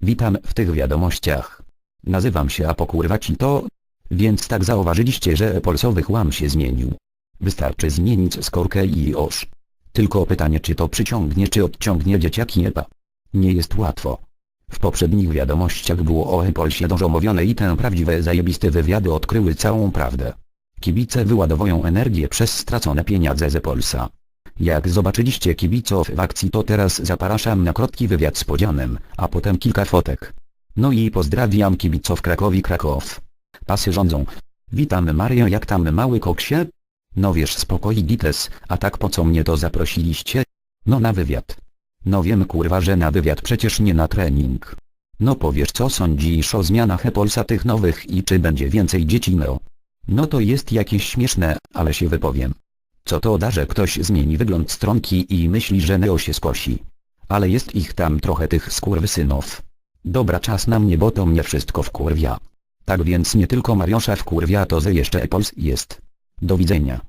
Witam w tych wiadomościach. Nazywam się Apokurwaci to... Więc tak zauważyliście, że polsowy chłam się zmienił. Wystarczy zmienić skórkę i już. Tylko pytanie czy to przyciągnie czy odciągnie dzieciaki EPA. Nie jest łatwo. W poprzednich wiadomościach było o e-Polsie dużo mówione i te prawdziwe zajebiste wywiady odkryły całą prawdę. Kibice wyładowują energię przez stracone pieniądze z Polsa. Jak zobaczyliście kibiców w akcji to teraz zapraszam na krótki wywiad z podzianem, a potem kilka fotek. No i pozdrawiam kibiców Krakowi Kraków. Pasy rządzą. Witam Mario jak tam mały koksie? No wiesz spokoj Gites, a tak po co mnie to zaprosiliście? No na wywiad. No wiem kurwa że na wywiad przecież nie na trening. No powiesz co sądzisz o zmianach e-Polsa tych nowych i czy będzie więcej dzieci Neo? No to jest jakieś śmieszne, ale się wypowiem. Co to da, że ktoś zmieni wygląd stronki i myśli, że Neo się skosi. Ale jest ich tam trochę tych skurwysynów. Dobra czas na mnie bo to mnie wszystko wkurwia. Tak więc nie tylko Mariosza wkurwia to że jeszcze Epols jest. Do widzenia.